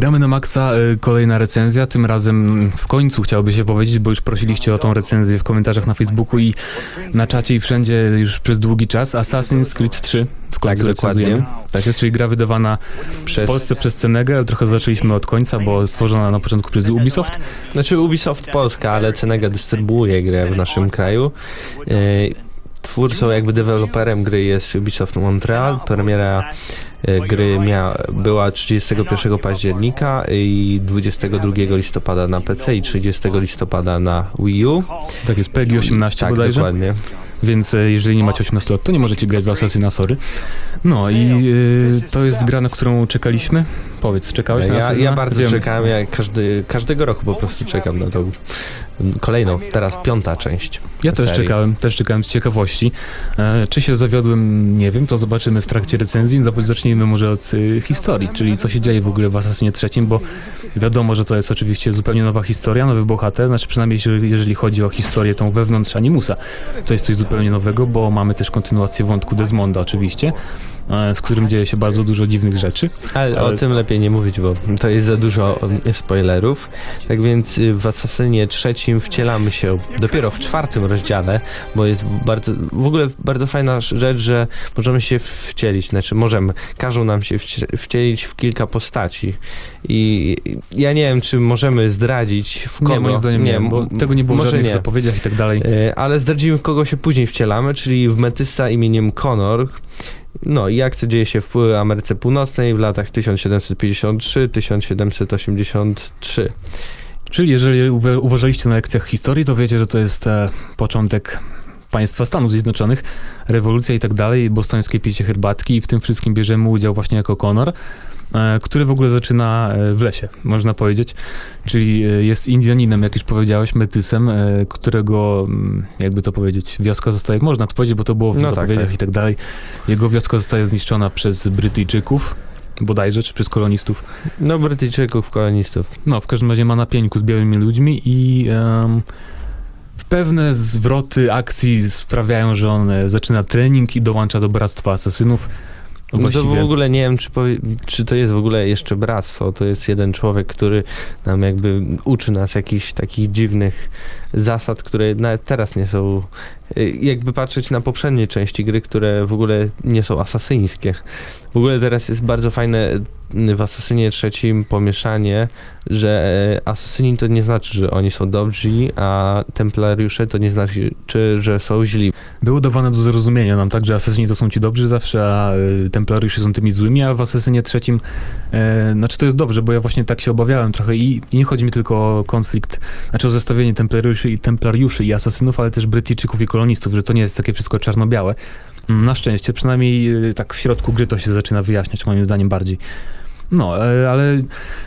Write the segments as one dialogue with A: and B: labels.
A: Gramy na maksa, y, kolejna recenzja, tym razem w końcu chciałoby się powiedzieć, bo już prosiliście o tą recenzję w komentarzach na Facebooku i na czacie i wszędzie już przez długi czas. Assassin's Creed 3 w końcu
B: Tak, dokładnie.
A: Tak jest, czyli gra wydawana w
B: Przez...
A: Polsce przez Cenegę, ale trochę zaczęliśmy od końca, bo stworzona na początku przez Ubisoft.
B: Znaczy Ubisoft Polska, ale Cenega dystrybuuje grę w naszym kraju. E, Twórcą, jakby deweloperem gry jest Ubisoft Montreal. Premiera e, gry mia, była 31 października i 22 listopada na PC i 30 listopada na Wii U.
A: Tak jest, PEGI 18
B: tak,
A: bodajże.
B: dokładnie.
A: Więc e, jeżeli nie macie 18 lat, to nie możecie grać w Assassina, sorry. No i e, to jest gra, na którą czekaliśmy. Powiedz, czekałeś na
B: Ja,
A: Assassina?
B: ja bardzo
A: Wiem.
B: czekałem, ja każdy, każdego roku po prostu czekam na tą kolejną, teraz piąta część.
A: Ja też
B: serii.
A: czekałem, też czekałem z ciekawości. E, czy się zawiodłem, nie wiem, to zobaczymy w trakcie recenzji. Zap- Zacznijmy może od y, historii, czyli co się dzieje w ogóle w Assassinie trzecim, bo wiadomo, że to jest oczywiście zupełnie nowa historia, nowy bohater, znaczy przynajmniej jeżeli- jeżeli chodzi o historię tą wewnątrz Animusa. To jest coś zupełnie nowego, bo mamy też kontynuację wątku Desmonda oczywiście, e, z którym dzieje się bardzo dużo dziwnych rzeczy.
B: Ale,
A: Ale-
B: o tym lepiej nie mówić, bo to jest za dużo um, spoilerów. Tak więc y, w Assassinie trzecim wcielamy się dopiero w czwartym rozdziale, bo jest bardzo, w ogóle bardzo fajna rzecz, że możemy się wcielić, znaczy możemy, każą nam się wci- wcielić w kilka postaci. I ja nie wiem, czy możemy zdradzić w kogo.
A: Nie, moim zdaniem nie, bo
B: m-
A: tego nie było
B: może
A: żadnych
B: nie.
A: zapowiedziach i tak dalej.
B: E, Ale zdradzimy, kogo się później wcielamy, czyli w metysta imieniem Connor. No i akcja dzieje się w Ameryce Północnej w latach 1753-1783.
A: Czyli jeżeli uwa- uważaliście na lekcjach historii, to wiecie, że to jest e, początek państwa Stanów Zjednoczonych, rewolucja i tak dalej, bostońskie picie herbatki i w tym wszystkim bierzemy udział właśnie jako Conor, e, który w ogóle zaczyna e, w lesie, można powiedzieć, czyli jest Indianinem, jak już powiedziałeś, metysem, którego, mm, jakby to powiedzieć, wioska zostaje, można to powiedzieć, bo to było w
B: No tak,
A: zapowiedziach
B: tak.
A: i tak dalej, jego wioska zostaje zniszczona przez Brytyjczyków, bodajże, czy przez kolonistów,
B: No, Brytyjczyków, kolonistów.
A: no, w każdym razie ma na pieńku z białymi ludźmi i em, pewne zwroty akcji sprawiają, że on e, zaczyna trening i dołącza do Bractwa Asasynów.
B: No to w ogóle nie wiem, czy, powie, czy to jest w ogóle jeszcze bractwo. To jest jeden człowiek, który nam jakby uczy nas jakichś takich dziwnych zasad, które nawet teraz nie są. Y, Jakby patrzeć na poprzednie części gry, które w ogóle nie są asasyńskie. W ogóle teraz jest bardzo fajne y, w Asasynie trzecim pomieszanie, że e, asasyni to nie znaczy, że oni są dobrzy, a templariusze to nie znaczy, czy, że są źli.
A: było dawane do zrozumienia nam tak, że asasyni to są ci dobrzy zawsze, a y, templariusze są tymi złymi, a w asasynie trzecim, e, znaczy to jest dobrze, bo ja właśnie tak się obawiałem trochę i, nie chodzi mi tylko o konflikt, znaczy o zestawienie templariuszy i, templariuszy i asasynów, ale też Brytyjczyków i kolonistów, że to nie jest takie wszystko czarno-białe. Mm, Na szczęście, przynajmniej y, tak w środku gry to się zaczyna wyjaśniać, moim zdaniem bardziej. No, e, ale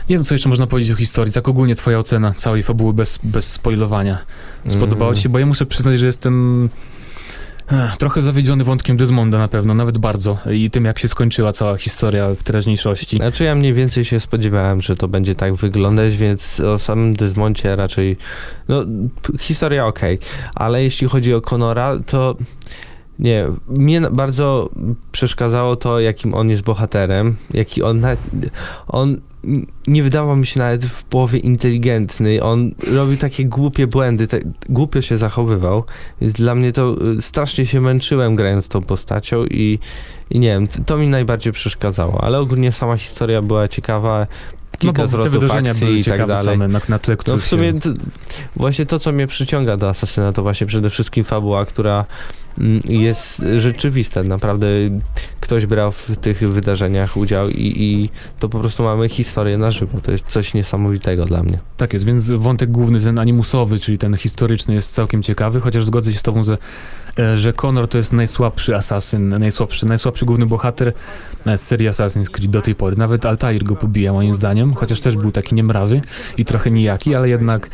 A: nie wiem, co jeszcze można powiedzieć o historii. Tak ogólnie twoja ocena całej fabuły bez, bez spoilowania. Spodobało
B: Mm.
A: ci się? Bo ja muszę przyznać, że jestem trochę zawiedziony wątkiem Desmonda na pewno, nawet bardzo. I tym, jak się skończyła cała historia w teraźniejszości.
B: Znaczy ja mniej więcej się spodziewałem, że to będzie tak wyglądać, więc o samym Desmoncie raczej, no historia okej, ale jeśli chodzi o Conora, to nie, mnie bardzo przeszkadzało to, jakim on jest bohaterem, jaki on, nawet, on nie wydawał mi się nawet w połowie inteligentny, on robił takie głupie błędy, tak, głupio się zachowywał, więc dla mnie to y, strasznie się męczyłem grając tą postacią i, i nie wiem, to mi najbardziej przeszkadzało, ale ogólnie sama historia była ciekawa,
A: No
B: kilka
A: te
B: zwrotów
A: wydarzenia
B: akcji
A: były
B: i tak dalej.
A: same, na, na tle
B: No w sumie
A: się...
B: t- właśnie to, co mnie przyciąga do Asasyna, to właśnie przede wszystkim fabuła, która jest rzeczywista. Naprawdę ktoś brał w tych wydarzeniach udział i, i to po prostu mamy historię na żywo. To jest coś niesamowitego dla mnie.
A: Tak jest, więc wątek główny, ten animusowy, czyli ten historyczny jest całkiem ciekawy, chociaż zgodzę się z tobą, że, e, że Connor to jest najsłabszy asasyn, najsłabszy, najsłabszy główny bohater e, z serii Assassin's Creed do tej pory. Nawet Altair go pobija moim zdaniem, chociaż też był taki niemrawy i trochę nijaki, ale jednak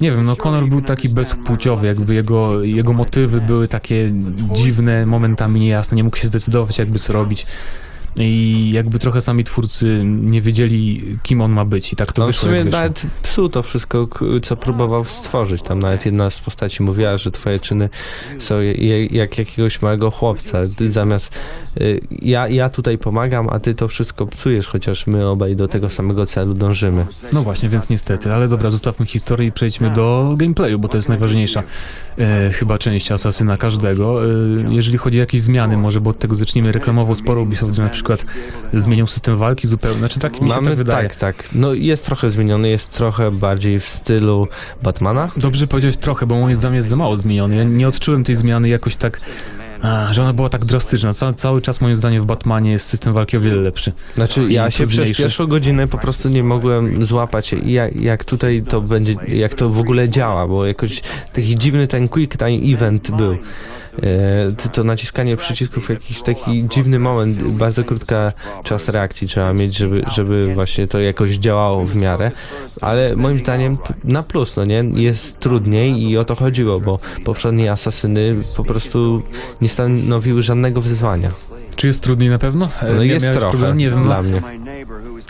A: nie wiem, no Connor był taki bezpłciowy, jakby jego, jego motywy były takie dziwne, momentami niejasne, nie mógł się zdecydować jakby co robić. I jakby trochę sami twórcy nie wiedzieli, kim on ma być i tak to
B: No, w
A: wyszło,
B: sumie
A: jak wyszło.
B: nawet psuł to wszystko, co próbował stworzyć. Tam nawet jedna z postaci mówiła, że twoje czyny są jak jakiegoś małego chłopca. Ty zamiast y, ja, ja tutaj pomagam, a ty to wszystko psujesz, chociaż my obaj do tego samego celu dążymy.
A: No właśnie, więc niestety, ale dobra, zostawmy historię i przejdźmy do gameplayu, bo to jest najważniejsza e, chyba część Asasyna każdego. E, jeżeli chodzi o jakieś zmiany, może bo od tego zaczniemy reklamował sporo Ubisoft, że na przykład zmienił system walki zupełnie, znaczy tak mi się
B: Mamy
A: tak wydaje.
B: tak, tak. No jest trochę zmieniony, jest trochę bardziej w stylu Batmana.
A: Dobrze powiedziałeś trochę, bo moim zdaniem jest za mało zmieniony. Ja nie odczułem tej zmiany jakoś tak, a, że ona była tak drastyczna. Ca cały czas moim zdaniem w Batmanie jest system walki o wiele lepszy.
B: Znaczy, ja się przez pierwszą godzinę po prostu nie mogłem złapać, jak, jak tutaj to będzie, jak to w ogóle działa, bo jakoś taki dziwny ten quick time event był. E, to- naciskanie przycisków, jakiś taki dziwny moment, bardzo krótka czas reakcji trzeba mieć, żeby, żeby właśnie to jakoś działało w miarę, ale moim zdaniem na plus, no nie, jest trudniej i o to chodziło, bo poprzednie asasyny po prostu nie stanowiły żadnego wyzwania.
A: Czy jest trudniej na pewno?
B: No
A: mia-
B: jest trochę,
A: problem? Nie wiem,
B: dla
A: no,
B: mnie.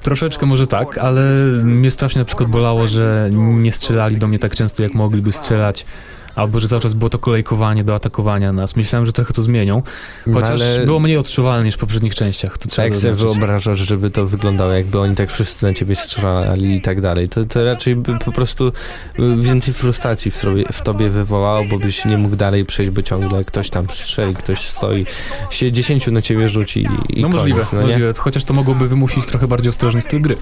A: troszeczkę może tak, ale mnie strasznie na przykład bolało, że nie strzelali do mnie tak często, jak mogliby strzelać. Albo że cały czas było to kolejkowanie do atakowania nas. Myślałem, że trochę to zmienią. Chociaż
B: No ale-
A: było mniej odczuwalne niż w poprzednich częściach. To trzeba
B: Jak sobie wyobrażasz, żeby to wyglądało, jakby oni tak wszyscy na ciebie strzelali i tak dalej, to, to raczej by po prostu y, więcej frustracji w, sobie, w tobie wywołało, bo byś nie mógł dalej przejść, bo ciągle ktoś tam strzeli, ktoś stoi, się dziesięciu na ciebie rzuci i, i
A: No możliwe,
B: koniec, no nie?
A: możliwe. Chociaż to mogłoby wymusić trochę bardziej ostrożny styl gry.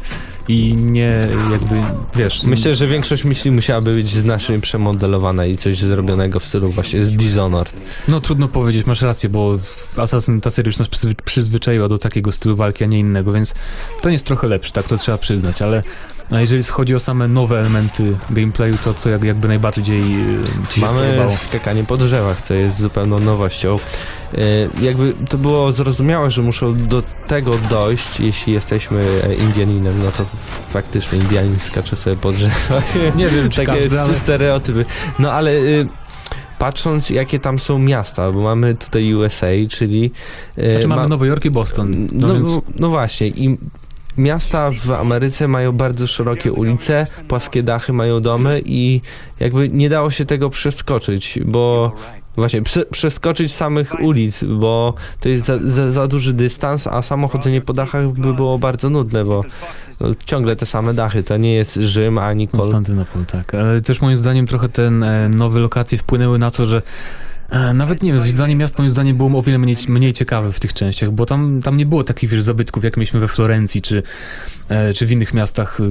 A: I nie jakby, wiesz...
B: Myślę, że większość myśli musiałaby być znacznie przemodelowana i coś zrobionego w stylu właśnie z Dishonored.
A: No trudno powiedzieć, masz rację, bo Assassin ta seria już nas przyzwy- przyzwyczaiła do takiego stylu walki, a nie innego, więc ten jest trochę lepszy, tak to trzeba przyznać, ale a jeżeli chodzi o same nowe elementy gameplayu, to co jak, jakby najbardziej y, ci się
B: Mamy skakanie po drzewach, co jest zupełną nowością. Y, Jakby to było zrozumiałe, że muszą do tego dojść, jeśli jesteśmy e, Indianinem, no to faktycznie Indianin skacze sobie po drzewach.
A: Nie wiem, czy
B: Takie
A: każdy, ale...
B: stereotypy. No ale y, patrząc jakie tam są miasta, bo mamy tutaj USA, czyli... y,
A: Znaczy mamy
B: ma-
A: Nowy Jork i Boston, no,
B: no,
A: więc...
B: no właśnie i miasta w Ameryce mają bardzo szerokie ulice, płaskie dachy, mają domy i jakby nie dało się tego przeskoczyć, bo właśnie prze, przeskoczyć samych ulic, bo to jest za, za, za duży dystans, a samo chodzenie po dachach by było bardzo nudne, bo no, ciągle te same dachy, to nie jest Rzym ani.
A: Konstantynopol, tak. Ale też moim zdaniem trochę te e, nowe lokacje wpłynęły na to, że nawet nie wiem, zwiedzanie miast moim zdaniem było o wiele mniej, mniej ciekawe w tych częściach, bo tam, tam nie było takich wiesz, zabytków, jak mieliśmy we Florencji, czy, e, czy w innych miastach y,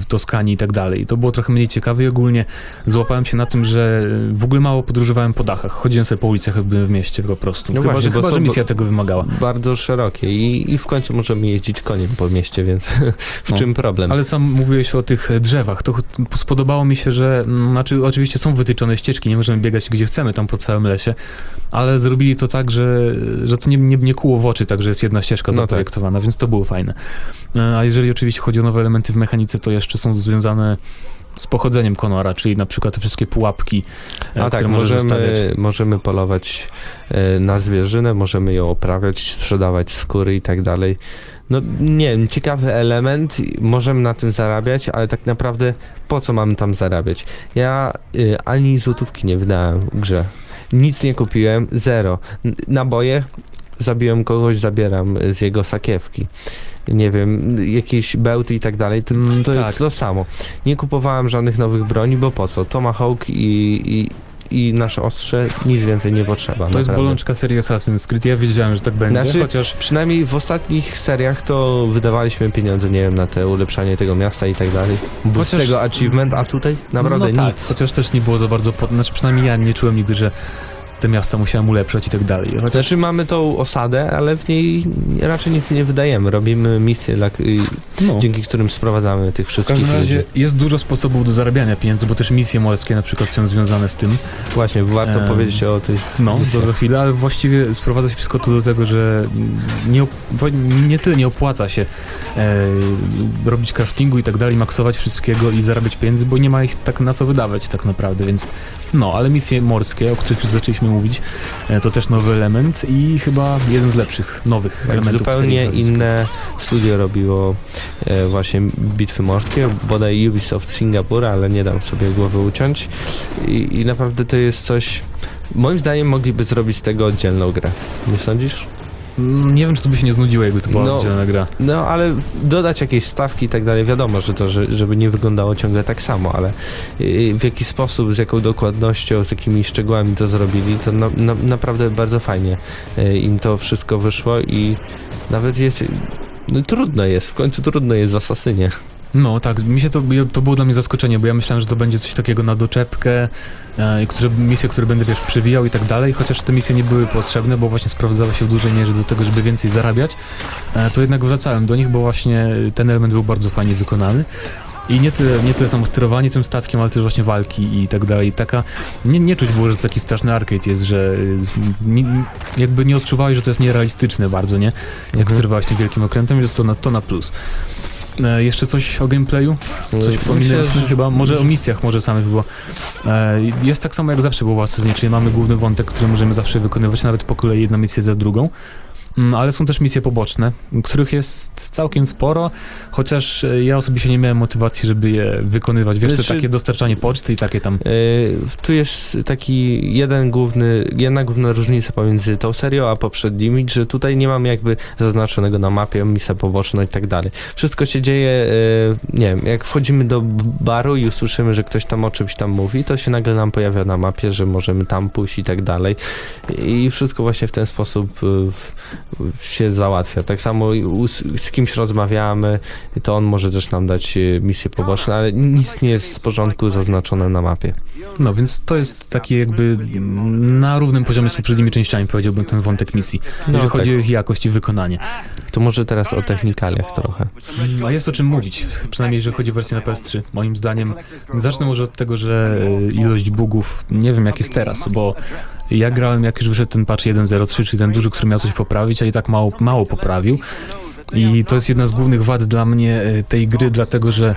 A: w Toskanii i tak dalej. To było trochę mniej ciekawe i ogólnie złapałem się na tym, że w ogóle mało podróżowałem po dachach. Chodziłem sobie po ulicach, jak byłem w mieście po prostu.
B: No
A: chyba,
B: właśnie,
A: że, chyba, że misja tego wymagała.
B: Bardzo szerokie i, i w końcu możemy jeździć koniem po mieście, więc w
A: No.
B: czym problem?
A: Ale sam mówiłeś o tych e, drzewach. To spodobało mi się, że mm, znaczy oczywiście są wytyczone ścieżki, nie możemy biegać gdzie chcemy tam po całym lesie, ale zrobili to tak, że, że to nie, nie, nie kuło w oczy, tak, że jest jedna ścieżka
B: No tak.
A: zaprojektowana, więc to było fajne. E, A jeżeli oczywiście chodzi o nowe elementy w mechanice, to jeszcze są związane z pochodzeniem Konora, czyli na przykład te wszystkie pułapki, e,
B: A tak,
A: zostawiać.
B: możemy, możemy polować e, na zwierzynę, możemy ją oprawiać, sprzedawać skóry i tak dalej. No nie wiem, ciekawy element, możemy na tym zarabiać, ale tak naprawdę po co mamy tam zarabiać? Ja y, ani złotówki nie wydałem w grze. Nic nie kupiłem, zero. N- Naboje, zabiłem kogoś, zabieram z jego sakiewki. Nie wiem, jakieś bełty i tak dalej, to,
A: Mm,
B: to,
A: tak.
B: to samo. Nie kupowałem żadnych nowych broni, bo po co? Tomahawk i, i, i nasze ostrze, nic więcej nie potrzeba.
A: To jest
B: naprawdę.
A: bolączka serii Assassin's Creed. Ja wiedziałem, że tak będzie,
B: Znaczy,
A: chociaż
B: Przynajmniej w ostatnich seriach to wydawaliśmy pieniądze, nie wiem, na te ulepszanie tego miasta i tak dalej.
A: Chociaż-
B: z tego achievement, a tutaj naprawdę
A: no, tak,
B: nic.
A: Chociaż też nie było za bardzo, pod... znaczy przynajmniej ja nie czułem nigdy, że te miasta musiałem ulepszać i tak dalej. Chociaż
B: Znaczy mamy tą osadę, ale w niej raczej nic nie wydajemy. Robimy misje, dla, i-
A: no.
B: dzięki którym sprowadzamy tych
A: W
B: wszystkich
A: każdym razie
B: ludzi.
A: jest dużo sposobów do zarabiania pieniędzy, bo też misje morskie na przykład są związane z tym.
B: Właśnie, warto
A: Em,
B: powiedzieć o tych
A: No,
B: misjach.
A: to za chwilę, ale właściwie sprowadza się wszystko to do tego, że nie, nie tyle nie opłaca się e, robić craftingu i tak dalej, maksować wszystkiego i zarabiać pieniędzy, bo nie ma ich tak na co wydawać tak naprawdę, więc no, ale misje morskie, o których już zaczęliśmy mówić. E, To też nowy element i chyba jeden z lepszych, nowych
B: Tak,
A: elementów
B: zupełnie inne studio robiło e, właśnie bitwy morskie, bodaj Ubisoft Singapur, ale nie dam sobie głowy uciąć. I, I naprawdę to jest coś. Moim zdaniem mogliby zrobić z tego oddzielną grę. Nie sądzisz?
A: Mm, Nie wiem, czy to by się nie znudziło, jakby to była
B: No.
A: oddzielna gra.
B: No, ale dodać jakieś stawki i tak dalej. Wiadomo, że to, że, żeby nie wyglądało ciągle tak samo, ale y, w jaki sposób, z jaką dokładnością, z jakimi szczegółami to zrobili, to na, na, naprawdę bardzo fajnie y, im to wszystko wyszło i nawet jest. No, trudno jest, w końcu trudno jest w Asasynie.
A: No tak, mi się to, to było dla mnie zaskoczenie, bo ja myślałem, że to będzie coś takiego na doczepkę, e, które, misje, które będę wiesz, przewijał i tak dalej, chociaż te misje nie były potrzebne, bo właśnie sprowadzały się w dużej mierze do tego, żeby więcej zarabiać, e, to jednak wracałem do nich, bo właśnie ten element był bardzo fajnie wykonany. I nie tyle, nie tyle samo sterowanie tym statkiem, ale też właśnie walki i tak dalej. Taka, nie, nie czuć było, że to taki straszny arcade jest, że y, nie, jakby nie odczuwałeś, że to jest nierealistyczne bardzo, nie? Jak
B: Mhm.
A: sterowałeś tym wielkim okrętem, jest to na, to na plus. E, jeszcze coś o gameplayu? Coś
B: Myślę,
A: pominęliśmy
B: że-
A: chyba? Może o misjach może samych było. E, jest tak samo jak zawsze było w Assassinie, czyli mamy główny wątek, który możemy zawsze wykonywać, nawet po kolei jedna misja za drugą. Mm, Ale są też misje poboczne, których jest całkiem sporo, chociaż e, ja osobiście nie miałem motywacji, żeby je wykonywać. Wiesz,
B: Znaczy-
A: takie dostarczanie poczty i takie tam.
B: Y, tu jest taki jeden główny, jedna główna różnica pomiędzy tą serią a poprzednimi, że tutaj nie mamy jakby zaznaczonego na mapie misja poboczna i tak dalej. Wszystko się dzieje, y, nie wiem, jak wchodzimy do baru i usłyszymy, że ktoś tam o czymś tam mówi, to się nagle nam pojawia na mapie, że możemy tam pójść i tak dalej. I wszystko właśnie w ten sposób y, w- się załatwia. Tak samo z kimś rozmawiamy, to on może też nam dać y, misje poboczne, ale nic nie jest z porządku zaznaczone na mapie.
A: No więc to jest taki jakby mm, na równym poziomie z poprzednimi częściami, powiedziałbym, ten wątek misji. Jeżeli
B: tak.
A: chodzi o ich jakość i wykonanie.
B: To może teraz o technikaliach trochę.
A: A jest o czym mówić, przynajmniej jeżeli chodzi o wersję na PS3. Moim zdaniem, zacznę może od tego, że e, ilość bugów, nie wiem jak jest teraz, bo ja grałem jak już wyszedł ten patch 1.03, czyli ten duży, który miał coś poprawić, a i tak mało, mało poprawił. I to jest jedna z głównych wad dla mnie e, tej gry, dlatego że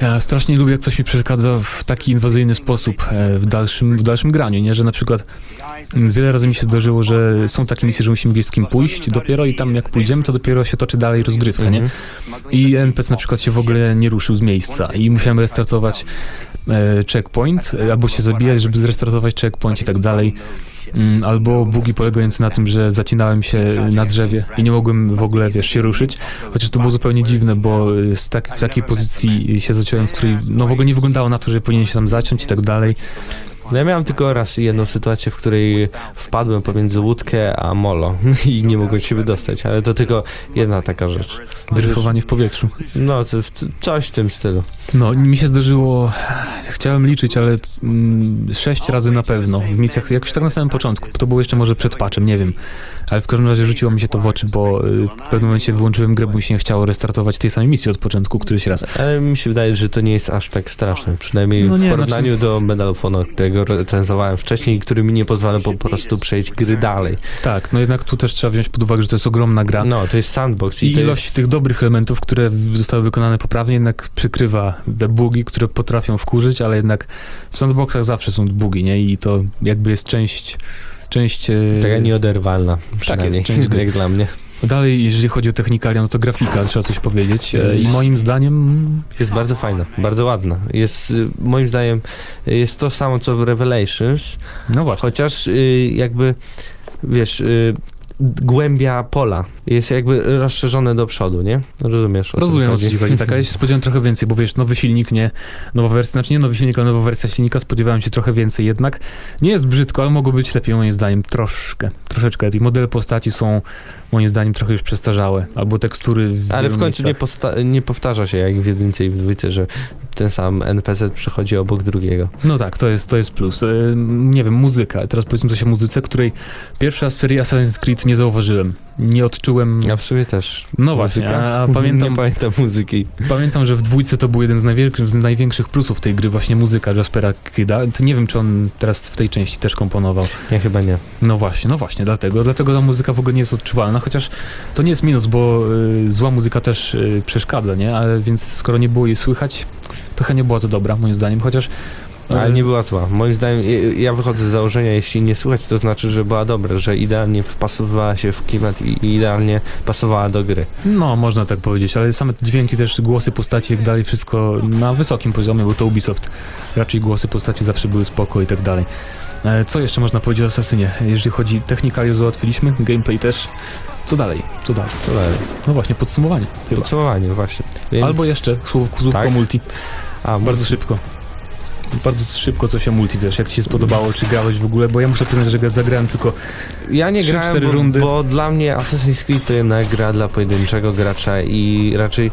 A: ja strasznie lubię, jak coś mi przeszkadza w taki inwazyjny sposób e, w dalszym, w dalszym graniu, nie? Że na przykład mm, wiele razy mi się zdarzyło, że są takie misje, że musimy gdzieś z kim pójść dopiero i tam jak pójdziemy, to dopiero się toczy dalej rozgrywka, nie? I NPC na przykład się w ogóle nie ruszył z miejsca i musiałem restartować e, checkpoint, albo się zabijać, żeby zrestartować checkpoint i tak dalej. Mm, Albo bugi polegające na tym, że zacinałem się na drzewie i nie mogłem w ogóle, wiesz, się ruszyć. Chociaż to było zupełnie dziwne, bo z tak, w takiej pozycji się zaciąłem, w której no w ogóle nie wyglądało na to, że powinien się tam zaciąć i tak dalej.
B: No ja miałem tylko raz jedną sytuację, w której wpadłem pomiędzy łódkę a molo i nie mogłem się wydostać, ale to tylko jedna taka rzecz.
A: Dryfowanie w powietrzu.
B: No, w- coś w tym stylu.
A: No, mi się zdarzyło, chciałem liczyć, ale mm, sześć razy na pewno w misjach, jakoś tak na samym początku, to było jeszcze może przed patchem, nie wiem, ale w każdym razie rzuciło mi się to w oczy, bo y, w pewnym momencie wyłączyłem grę, bo mi się nie chciało restartować tej samej misji od początku któryś raz.
B: Ale mi się wydaje, że to nie jest aż tak straszne. Przynajmniej
A: No
B: w
A: nie,
B: porównaniu do Medal of Honor, którego recenzowałem wcześniej, który mi nie pozwala po prostu przejść gry dalej.
A: Tak, no jednak tu też trzeba wziąć pod uwagę, że to jest ogromna gra.
B: No, to jest sandbox i,
A: I ilość
B: jest...
A: tych dobrych elementów, które zostały wykonane poprawnie, jednak przykrywa te bugi, które potrafią wkurzyć, ale jednak w sandboxach zawsze są bugi, nie? I to jakby jest część, część... e,
B: Taka nieoderwalna, przynajmniej,
A: Tak część gry.
B: jak dla mnie.
A: Dalej, jeżeli chodzi o technikalia, no to grafika, trzeba coś powiedzieć. E, I moim zdaniem,
B: Jest bardzo fajna, bardzo ładna. Jest, y, moim zdaniem, y, jest to samo co w Revelations,
A: no właśnie.
B: chociaż y, jakby, wiesz, głębia pola jest jakby rozszerzone do przodu, nie? Rozumiesz? o
A: Rozumiem o co ci chodzi. Tak, ale ja się spodziewałem trochę więcej, bo wiesz, nowy silnik, nie nowa wersja, znaczy nie nowy silnik, ale nowa wersja silnika, spodziewałem się trochę więcej jednak. Nie jest brzydko, ale mogło być lepiej moim zdaniem, troszkę, troszeczkę lepiej. Modele postaci są moim zdaniem trochę już przestarzałe, albo tekstury w
B: Ale w końcu nie, nie powtarza się jak w jedynce i w dwójce, że ten sam NPC przychodzi obok drugiego.
A: No tak, to jest, to jest plus. E, Nie wiem, muzyka. Teraz powiedzmy coś o muzyce, której pierwszy raz w serii Assassin's Creed nie zauważyłem. Nie odczułem...
B: Ja w sumie też.
A: No właśnie, a, a pamiętam,
B: Nie pamiętam muzyki.
A: Pamiętam, że w dwójce to był jeden z największych, z największych plusów tej gry, właśnie muzyka Jaspera Kida. To nie wiem, czy on teraz w tej części też komponował.
B: Ja chyba nie.
A: No właśnie, no właśnie, dlatego. Dlatego ta muzyka w ogóle nie jest odczuwalna, chociaż to nie jest minus, bo y, zła muzyka też y, przeszkadza, nie? Ale więc skoro nie było jej słychać, trochę nie była za dobra, moim zdaniem, chociaż
B: Ale nie była zła. Moim zdaniem, ja- ja wychodzę z założenia, jeśli nie słuchać, to znaczy, że była dobra, że idealnie wpasowywała się w klimat i i idealnie pasowała do gry.
A: No, można tak powiedzieć, ale same dźwięki też, głosy postaci i tak dalej, wszystko na wysokim poziomie, bo to Ubisoft. Raczej głosy postaci zawsze były spoko i tak dalej. E, Co jeszcze można powiedzieć o Assassinie? Jeżeli chodzi technikalię załatwiliśmy, gameplay też. Co dalej? Co dalej?
B: To dalej.
A: No właśnie, podsumowanie chyba.
B: Podsumowanie, właśnie. Więc...
A: Albo jeszcze słów, słówko
B: Tak?
A: multi.
B: A,
A: Bardzo szybko. Bardzo szybko coś o multi, wiesz, jak ci się spodobało, czy grałeś w ogóle, bo ja muszę przyznać, że zagrałem tylko...
B: Ja nie
A: Trzy,
B: grałem,
A: cztery
B: bo,
A: rundy.
B: bo dla mnie Assassin's Creed to jednak gra dla pojedynczego gracza i raczej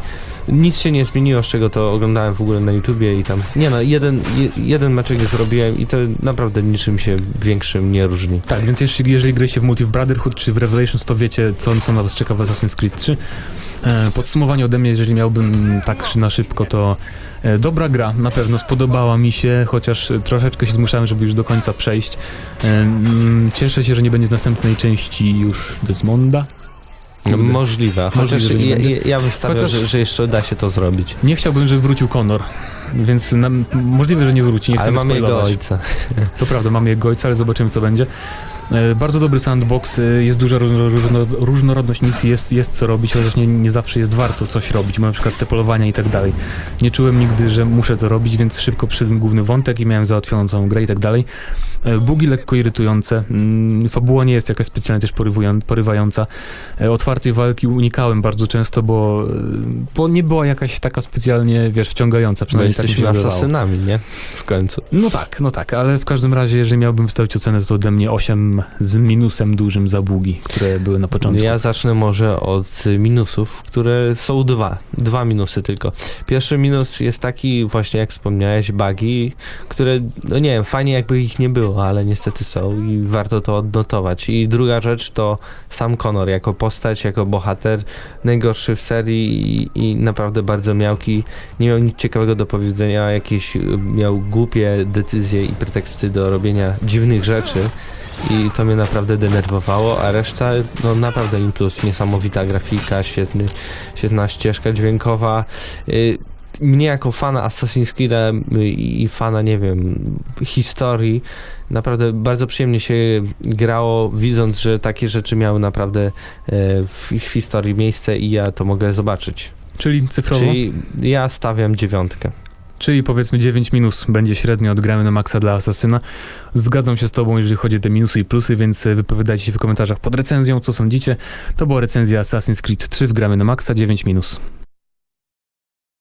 B: nic się nie zmieniło, z czego to oglądałem w ogóle na YouTubie i tam, nie no, jeden, je, jeden meczek zrobiłem i to naprawdę niczym się większym nie różni.
A: Tak, więc jeśli, jeżeli graliście w multi w Brotherhood czy w Revelations, to wiecie, co, co na was czeka w Assassin's Creed 3. E, podsumowanie ode mnie, jeżeli miałbym tak na szybko, to e, dobra gra, na pewno spodobała mi się, chociaż troszeczkę się zmuszałem, żeby już do końca przejść. E, cieszę się, że nie będzie następnej części już Desmonda.
B: Możliwe, chociaż
A: Możliwe, że nie
B: ja,
A: będzie.
B: ja, ja bym stawiał,
A: Chociaż-
B: że, że jeszcze da się to zrobić.
A: Nie chciałbym, żeby wrócił Conor, więc nam, możliwe, że nie wróci, nie chcę
B: Ale mamy jego ojca.
A: To prawda, mamy jego ojca, ale zobaczymy co będzie. E, Bardzo dobry sandbox, e, jest duża różno, różno, różnorodność misji, jest, jest co robić, chociaż nie, nie zawsze jest warto coś robić, bo na przykład te polowania i tak dalej. Nie czułem nigdy, że muszę to robić, więc szybko przyszedłem główny wątek i miałem załatwioną całą grę i tak dalej. E, Bugi lekko irytujące, mm, fabuła nie jest jakaś specjalnie też porywająca. Otwartej walki unikałem bardzo często, bo, bo nie była jakaś taka specjalnie, wiesz, wciągająca, przynajmniej
B: jesteśmy asasynami, nie? W końcu.
A: No tak, no tak, ale w każdym razie, jeżeli miałbym wystawić ocenę, to ode mnie 8 z minusem dużym za bugi, które były na początku.
B: Ja zacznę może od minusów, które są dwa. Dwa minusy tylko. Pierwszy minus jest taki, właśnie jak wspomniałeś, bugi, które, no nie wiem, fajnie jakby ich nie było, ale niestety są i warto to odnotować. I druga rzecz to sam Connor jako postać, jako bohater, najgorszy w serii i, i naprawdę bardzo miałki. Nie miał nic ciekawego do powiedzenia, jakieś y, miał głupie decyzje i preteksty do robienia dziwnych rzeczy. I to mnie naprawdę denerwowało, a reszta, no naprawdę im plus. Niesamowita grafika, świetny, świetna ścieżka dźwiękowa. Y, Mnie jako fana Assassin's Creed'a y, i fana, nie wiem, historii, naprawdę bardzo przyjemnie się grało, widząc, że takie rzeczy miały naprawdę e, w ich historii miejsce i ja to mogę zobaczyć.
A: Czyli cyfrowo.
B: Czyli ja stawiam dziewiątkę.
A: Powiedzmy 9 minus będzie średnio odgramy na maksa dla Asasyna. Zgadzam się z tobą, jeżeli chodzi o te minusy i plusy, więc e, wypowiadajcie się w komentarzach pod recenzją, co sądzicie. To była recenzja Assassin's Creed 3 w gramy na maksa, 9 minus.